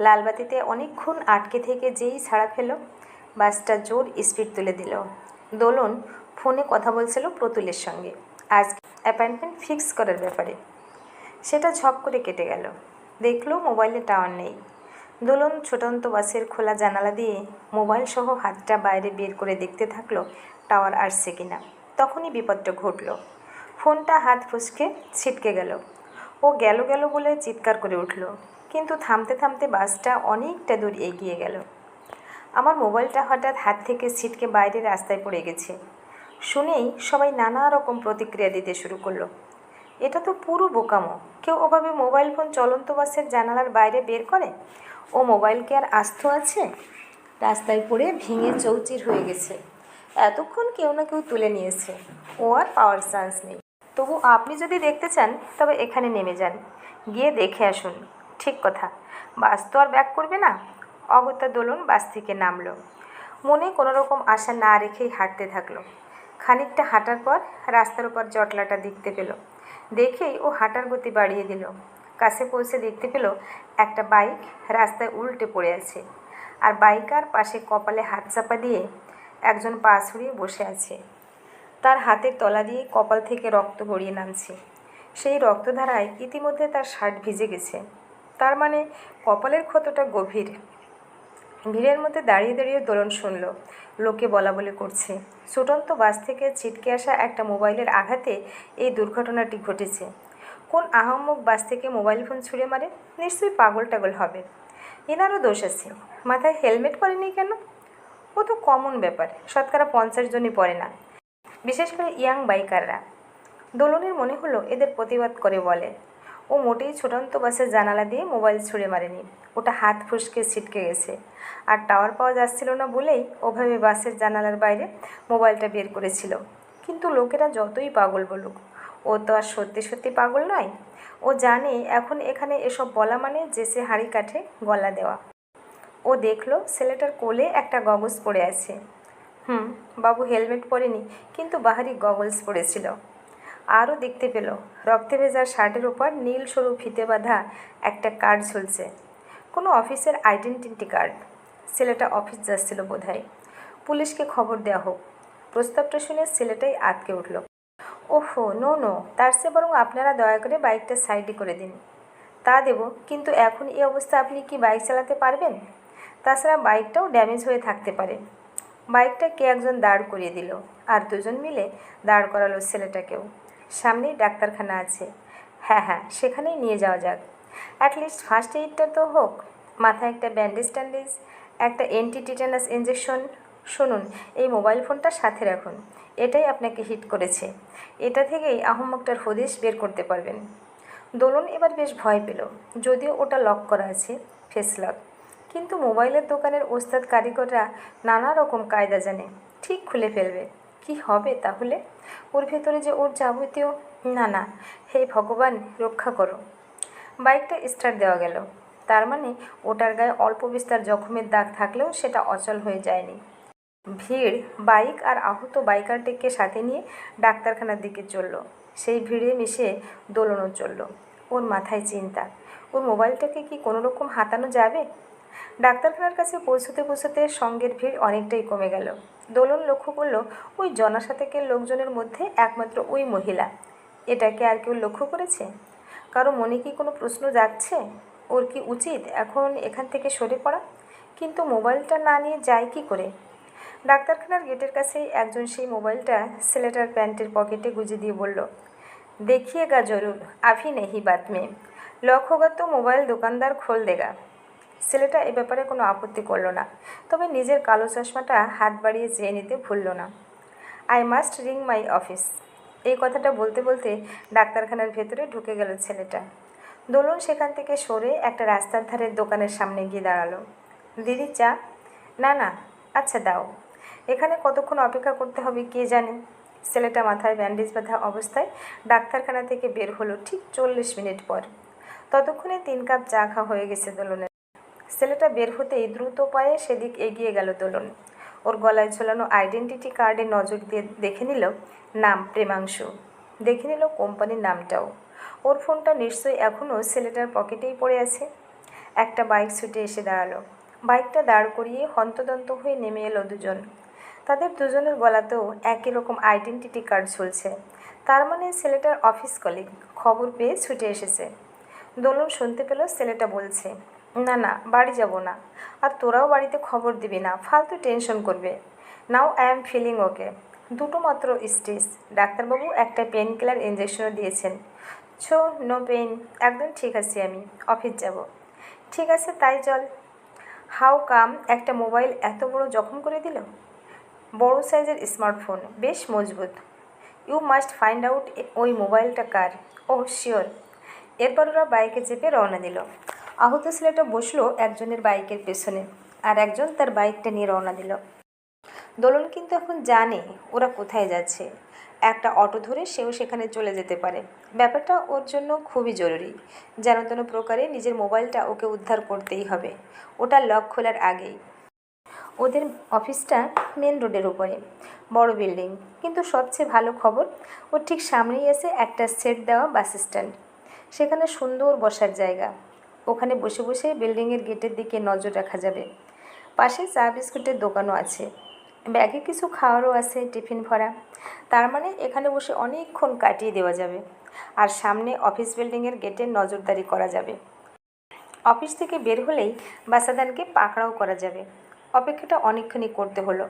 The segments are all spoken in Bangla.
লালবাতিতে অনেকক্ষণ আটকে থেকে যেই ছাড়া ফেল, বাসটা জোর স্পিড তুলে দিল। দোলন ফোনে কথা বলছিল প্রতুলের সঙ্গে। আজ অ্যাপয়েন্টমেন্ট ফিক্স করার ব্যাপারে। সেটা ঝপ করে কেটে গেল। দেখল মোবাইলে টাওয়ার নেই। দোলন ছোটন্ত বাসের খোলা জানালা দিয়ে মোবাইল সহ হাতটা বাইরে বের করে দেখতে থাকল টাওয়ার আসছে কিনা। তখনই বিপদটা ঘটলো। ফোনটা হাত ফুসকে ছিটকে গেল। ও গেল গেল বলে চিৎকার করে উঠল। কিন্তু থামতে থামতে বাসটা অনেকটা দূর এগিয়ে গেল। আমার মোবাইলটা হঠাৎ হাত থেকে ছিটকে বাইরে রাস্তায় পড়ে গেছে। শুনেই সবাই নানা রকম প্রতিক্রিয়া দিতে শুরু করল। এটা তো পুরো বোকামো। কেউ ওভাবে মোবাইল ফোন চলন্ত বাসের জানালার বাইরে বের করে? ও মোবাইল কি আর আস্ত আছে? রাস্তায় পড়ে ভেঙে চৌচির হয়ে গেছে। এতক্ষণ কেউ না কেউ তুলে নিয়েছে। ও আর পাওয়ার চান্স নেই। তবু আপনি যদি দেখতে চান, তবে এখানে নেমে যান। গিয়ে দেখে আসুন। ঠিক কথা। বাস তো আর ব্যাক করবে না? অগত্যা দোলন বাস থেকে নামলো। মনে কোনো রকম আশা না রেখেই হাঁটতে থাকল। খানিকটা হাঁটার পর রাস্তার উপর জটলাটা দেখতে পেল। দেখেই ও হাঁটার গতি বাড়িয়ে দিল। কাছে পৌঁছে দেখতে পেল একটা বাইক রাস্তায় উল্টে পড়ে আছে। আর বাইকার পাশে কপালে হাত চাপা দিয়ে একজন পা ছড়িয়ে বসে আছে। তার হাতের তলা দিয়ে কপাল থেকে রক্ত গড়িয়ে নামছে। সেই রক্তধারায় ইতিমধ্যে তার শার্ট ভিজে গেছে। তার মানে কপালের ক্ষতটা গভীর। ভিড়ের মধ্যে দাঁড়িয়ে দাঁড়িয়ে দোলন শুনল। লোকে বলা বলে করছে। ছুটন্ত বাস থেকে ছিটকে আসা একটা মোবাইলের আঘাতে এই দুর্ঘটনাটি ঘটেছে। কোন আহম্মক বাস থেকে মোবাইল ফোন ছুঁড়ে মারে? নিশ্চয়ই পাগল টাগল হবে। এনারও দোষ আছে। মাথায় হেলমেট পরেনি কেন? ও তো কমন ব্যাপার, শতকরা পঞ্চাশ জনই পড়ে না। বিশেষ করে ইয়াং বাইকাররা। দোলনের মনে হলো এদের প্রতিবাদ করে বলে। ও মোটেই ছোটন্ত বাসের জানালা দিয়ে মোবাইল ছুঁড়ে মারেনি। ওটা হাত ফুসকে ছিটকে গেছে। আর টাওয়ার পাওয়া যাচ্ছিল না বলেই ওভাবে বাসের জানালার বাইরে মোবাইলটা বের করেছিল। কিন্তু লোকেরা যতই পাগল বলুক, ও তো আর সত্যি সত্যি পাগল নয়। ও জানে এখন এখানে এসব বলা মানে যে সে হাঁড়ি কাঠে গলা দেওয়া। ও দেখল ছেলেটার কোলে একটা গগলস পড়ে আছে। হুম, বাবু হেলমেট পরেনি, কিন্তু বাহারি গগলস পরেছিল। আরও দেখতে পেল, রক্তে ভেজা শার্টের ওপর নীল সরু ফিতে বাঁধা একটা কার্ড ঝুলছে। কোনো অফিসের আইডেন্টিটি কার্ড। ছেলেটা অফিস যাচ্ছিল বোধহয়। পুলিশকে খবর দেওয়া হোক। প্রস্তাবটা শুনে ছেলেটাই আটকে উঠল। ওহো, নো নো, তার চেয়ে বরং আপনারা দয়া করে বাইকটা সাইডে করে দিন। তা দেব, কিন্তু এখন এই অবস্থা আপনি কি বাইক চালাতে পারবেন? তাছাড়া বাইকটাও ড্যামেজ হয়ে থাকতে পারে। বাইকটা কে একজন দাঁড় করিয়ে দিল, আর দুজন মিলে দাঁড় করালো ছেলেটাকেও। সামনেই ডাক্তারখানা আছে। হ্যাঁ হ্যাঁ সেখানেই নিয়ে যাওয়া যাক। অ্যাটলিস্ট ফার্স্ট এইডটা তো হোক। মাথায় একটা ব্যান্ডেজ ট্যান্ডেজ একটা অ্যান্টি টিটানাস ইঞ্জেকশন শুনুন, এই মোবাইল ফোনটা সাথে রাখুন। এটাই আপনাকে হিট করেছে। এটা থেকেই আহম্মকটার হদিশ বের করতে পারবেন। দোলন এবার বেশ ভয় পেল। যদিও ওটা লক করা আছে ফেস লক কিন্তু মোবাইলের দোকানের ওস্তাদ কারিগররা নানা রকম কায়দা জানে। ঠিক খুলে ফেলবে। কি হবে তাহলে? ওর ভেতরে যে ওর যাবতীয়, না না, হে ভগবান, রক্ষা করো। বাইকটা স্টার্ট দেওয়া গেল। তার মানে ওটার গায়ে অল্প বিস্তার জখমের দাগ থাকলেও সেটা অচল হয়ে যায়নি। ভিড়, বাইক আর আহত বাইকারটিকে সাথে নিয়ে ডাক্তারখানার দিকে চলল। সেই ভিড়ে মিশে দোলনও চলল। ওর মাথায় চিন্তা। ওর মোবাইলটাকে কি কোনো রকম হাতানো যাবে? ডাক্তারখানার কাছে পৌঁছতে পৌঁছতে সঙ্গের ভিড় অনেকটাই কমে গেল। দোলন লক্ষ্য করল ওই জনাশাতেকের লোকজনের মধ্যে একমাত্র ওই মহিলা। এটাকে আর কেউ লক্ষ্য করেছে? কারও মনে কি কোনো প্রশ্ন যাচ্ছে ওর কি উচিত এখন এখান থেকে সরে পড়া? কিন্তু মোবাইলটা না নিয়ে যায় কি করে? ডাক্তারখানার গেটের কাছেই একজন সেই মোবাইলটা সেলেটার প্যান্টের পকেটে গুঁজে দিয়ে বলল দেখিয়েগা জরুর আফি নেহি বাতমে লক্ষ্যগত মোবাইল দোকানদার খোল দেগা। ছেলেটা এ ব্যাপারে কোনো আপত্তি করল না, তবে নিজের কালো চশমাটা হাত বাড়িয়ে চেয়ে নিতে ভুলল না। I must ring my office. এই কথাটা বলতে বলতে ডাক্তারখানার ভেতরে ঢুকে গেল ছেলেটা। দোলন সেখান থেকে সরে একটা রাস্তার ধারের দোকানের সামনে গিয়ে দাঁড়াল। দিদি, চা? না না। আচ্ছা দাও। এখানে কতক্ষণ অপেক্ষা করতে হবে কে জানে? ছেলেটা মাথায় ব্যান্ডেজ বাঁধা অবস্থায় ডাক্তারখানা থেকে বের হলো ঠিক চল্লিশ মিনিট পর। ততক্ষণে তিন কাপ চা খাওয়া হয়ে গেছে দোলনের। ছেলেটা বের হতেই দ্রুত পায়ে সেদিক এগিয়ে গেল দোলন। ওর গলায় ঝোলানো আইডেন্টিটি কার্ডে নজর দিয়ে দেখে নিল নাম প্রেমাংশু। দেখে নিল কোম্পানির নামটাও। ওর ফোনটা নিশ্চয়ই এখনও ছেলেটার পকেটেই পড়ে আছে। একটা বাইক ছুটে এসে দাঁড়াল। বাইকটা দাঁড় করিয়ে হন্তদন্ত হয়ে নেমে এলো দুজন। তাদের দুজনের গলাতেও একই রকম আইডেন্টিটি কার্ড ঝুলছে। তার মানে ছেলেটার অফিস কলিগ খবর পেয়ে ছুটে এসেছে। দোলন শুনতে পেল ছেলেটা বলছে না না, বাড়ি যাব না। আর তোরাও বাড়িতে খবর দিবি না, ফালতু টেনশন করবে। Now I am feeling okay দুটো মাত্র স্টেজ ডাক্তারবাবু একটা পেন কিলার ইঞ্জেকশনও দিয়েছেন। ছো নো পেন একদম ঠিক আছি আমি অফিস যাব। ঠিক আছে, তাই চল। হাউ কাম একটা মোবাইল এত বড় জখম করে দিল? বড় সাইজের স্মার্টফোন বেশ মজবুত। ইউ মাস্ট ফাইন্ড আউট ওই মোবাইলটা কার। ও শিওর এরপর ওরা বাইকে চেপে রওনা দিল। আহত ছেলেটা বসল একজনের বাইকের পেছনে আর একজন তার বাইকটা নিয়ে রওনা দিল। দোলন কিন্তু এখন জানে ওরা কোথায় যাচ্ছে। একটা অটো ধরে সেও সেখানে চলে যেতে পারে। ব্যাপারটা ওর জন্য খুবই জরুরি। যেন তেন প্রকারে নিজের মোবাইলটা ওকে উদ্ধার করতেই হবে। ওটা লক খোলার আগেই। ওদের অফিসটা মেন রোডের উপরে। বড় বিল্ডিং। কিন্তু সবচেয়ে ভালো খবর, ওর ঠিক সামনেই আছে একটা সেট দেওয়া বাস স্ট্যান্ড। সেখানে সুন্দর বসার জায়গা। ওখানে বসে বসে বিল্ডিংয়ের গেটের দিকে নজর রাখা যাবে। পাশে চা বিস্কুটের দোকানও আছে। ব্যাগে কিছু খাওয়ারও আছে, টিফিন ভরা। তার মানে এখানে বসে অনেকক্ষণ কাটিয়ে দেওয়া যাবে। আর সামনে অফিস বিল্ডিংয়ের গেটের নজরদারি করা যাবে। অফিস থেকে বের হলেই বাসাদানকে পাকড়াও করা যাবে। অপেক্ষাটা অনেকক্ষণই করতে হলো।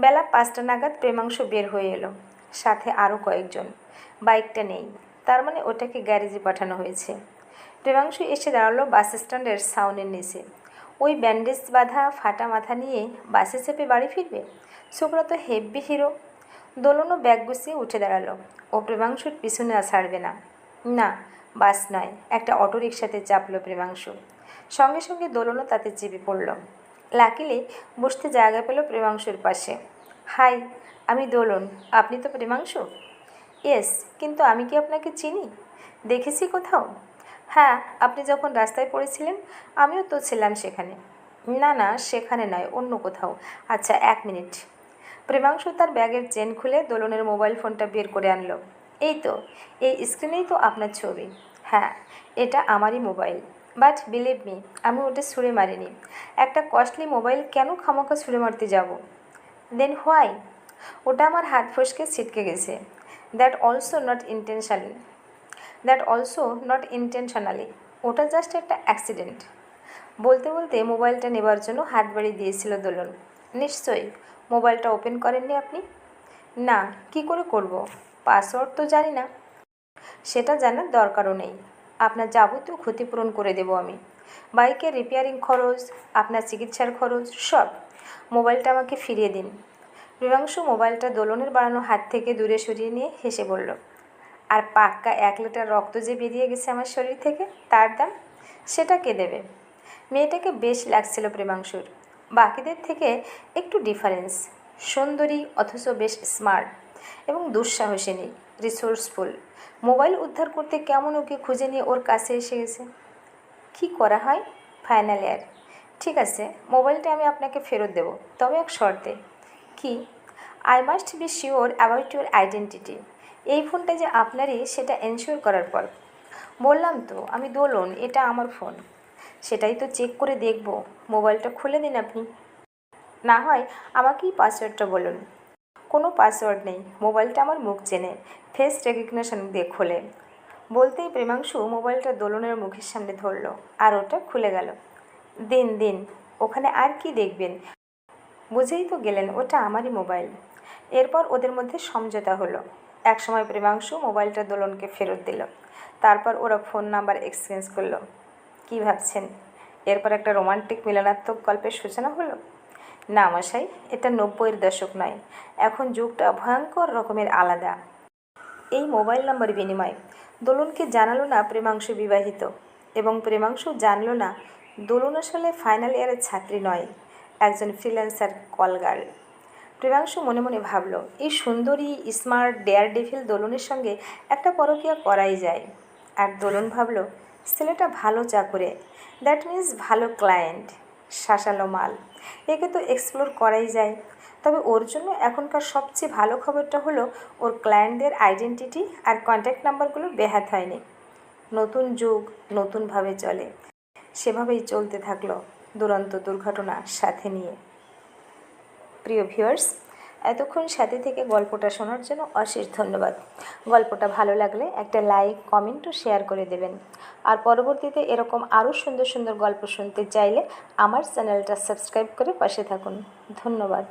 বেলা পাঁচটা নাগাদ প্রেমাংশ বের হয়ে এলো। সাথে আরও কয়েকজন। বাইকটা নেই। তার মানে ওটাকে গ্যারেজে পাঠানো হয়েছে। প্রেমাংশু এসে দাঁড়াল বাস স্ট্যান্ডের সাউনের নিচে। ওই ব্যান্ডেজ বাঁধা ফাটা মাথা নিয়ে বাসে চেপে বাড়ি ফিরবে? ছোকরা তো হেব্বি হিরো। দোলনও ব্যাগ গুছিয়ে উঠে দাঁড়াল। ও প্রেমাংশুর পিছনে ছাড়বে না। না, বাস নয়, একটা অটো রিক্সাতে চাপলো প্রেমাংশু। সঙ্গে সঙ্গে দোলনও তাতে চেপে পড়ল। লাকিলে বসতে জায়গা পেল প্রেমাংশুর পাশে। হাই, আমি দোলন, আপনি তো প্রেমাংশু? ইয়েস, কিন্তু আমি কি আপনাকে চিনি? দেখেছি কোথাও? হ্যাঁ আপনি যখন রাস্তায় পড়েছিলেন, আমিও তো ছিলাম সেখানে। না না, সেখানে নয়, অন্য কোথাও। আচ্ছা এক মিনিট। প্রেমাংশু তার ব্যাগের চেন খুলে দোলনের মোবাইল ফোনটা বের করে আনলো। এই তো, এই স্ক্রিনেই তো আপনার ছবি। হ্যাঁ এটা আমারই মোবাইল। বাট বিলিভ মি, আমি ওটা ছুঁড়ে মারিনি। একটা কস্টলি মোবাইল কেন খামোখা ছুঁড়ে মারতে যাব? Then why? ওটা আমার হাত ফসকে ছিটকে গেছে। That also not intentionally that also not intentionally ওটা জাস্ট একটা অ্যাক্সিডেন্ট বলতে বলতে মোবাইলটা নেবার জন্য হাত বাড়িয়ে দিয়েছিল দোলন। নিশ্চয়ই মোবাইলটা ওপেন করেননি আপনি? না, কি করে করব? পাসওয়ার্ড তো জানি না। সেটা জানার দরকারও নেই। আপনার যাবতীয় ক্ষতিপূরণ করে দেব আমি। বাইকের রিপেয়ারিং খরচ, আপনার চিকিৎসার খরচ, সব। মোবাইলটা আমাকে ফিরিয়ে দিন। বিভাংশু মোবাইলটা দোলনের বাড়ানো হাত থেকে দূরে সরিয়ে নিয়ে হেসে বলল আর পাক্কা এক লিটার রক্ত যে বেরিয়ে গেছে আমার শরীর থেকে, তার দাম সেটা কে দেবে? মেয়েটাকে বেশ লাগছিল প্রেমাংশুর। বাকিদের থেকে একটু ডিফারেন্স সুন্দরী অথচ বেশ স্মার্ট এবং দুঃসাহসিনী রিসোর্সফুল মোবাইল উদ্ধার করতে কেমন ওকে খুঁজে নিয়ে ওর কাছে এসে গেছে? কী করা হয়? ফাইনাল ইয়ার ঠিক আছে, মোবাইলটা আমি আপনাকে ফেরত দেব, তবে এক শর্তে। কি? I must be sure about your identity এই ফোনটা যে আপনারই, সেটা এনশিওর করার পর। বললাম তো, আমি দোলন, এটা আমার ফোন। সেটাই তো চেক করে দেখব। মোবাইলটা খুলে দিন আপনি। না হয় আমাকেই পাসওয়ার্ডটা বলুন। কোনো পাসওয়ার্ড নেই। মোবাইলটা আমার মুখ চেনে। ফেস রেকগনিশন দিয়ে খোলে। বলতেই প্রেমাংশু মোবাইলটা দোলনের মুখের সামনে ধরলো আর ওটা খুলে গেল। দিন দিন, ওখানে আর কি দেখবেন? বুঝেই তো গেলেন ওটা আমারই মোবাইল। এরপর ওদের মধ্যে সমঝোতা হলো। একসময় প্রেমাংশু মোবাইলটা দোলনকে ফেরত দিল। তারপর ওরা ফোন নাম্বার এক্সচেঞ্জ করল। কি ভাবছেন? এরপর একটা রোমান্টিক মিলনাত্মক গল্পের সূচনা হলো? না মশাই, এটা নব্বইয়ের দশক নয়। এখন যুগটা ভয়ঙ্কর রকমের আলাদা। এই মোবাইল নম্বর বিনিময় দোলনকে জানালো না প্রেমাংশু বিবাহিত এবং প্রেমাংশু জানলো না দোলন আসলে ফাইনাল ইয়ারের ছাত্রী নয়, একজন ফ্রিল্যান্সার কল গার্ল প্রেমাংশু মনে মনে ভাবল, এই সুন্দরী স্মার্ট ডেয়ার ডেভিল দোলনের সঙ্গে একটা পরকীয়া করাই যায়। আর দোলন ভাবলো, ছেলেটা ভালো চাকুরে দ্যাট মিন্স ভালো ক্লায়েন্ট শাসালো মাল, একে তো এক্সপ্লোর করাই যায়। তবে ওর জন্য এখনকার সবচেয়ে ভালো খবরটা হলো, ওর ক্লায়েন্টদের আইডেন্টিটি আর কন্ট্যাক্ট নাম্বারগুলো বেহাত হয়নি। নতুন যুগ, নতুনভাবে চলে। সেভাবেই চলতে থাকল দুরন্ত দুর্ঘটনা সাথে নিয়ে। প্রিয় ভিউয়ার্স, এতক্ষণ সাথে থেকে গল্পটা শোনার জন্য অশেষ ধন্যবাদ। গল্পটা ভালো লাগলে একটা লাইক, কমেন্ট ও শেয়ার করে দেবেন। আর পরবর্তীতে এরকম আরও সুন্দর সুন্দর গল্প শুনতে চাইলে আমার চ্যানেলটা সাবস্ক্রাইব করে পাশে থাকুন। ধন্যবাদ।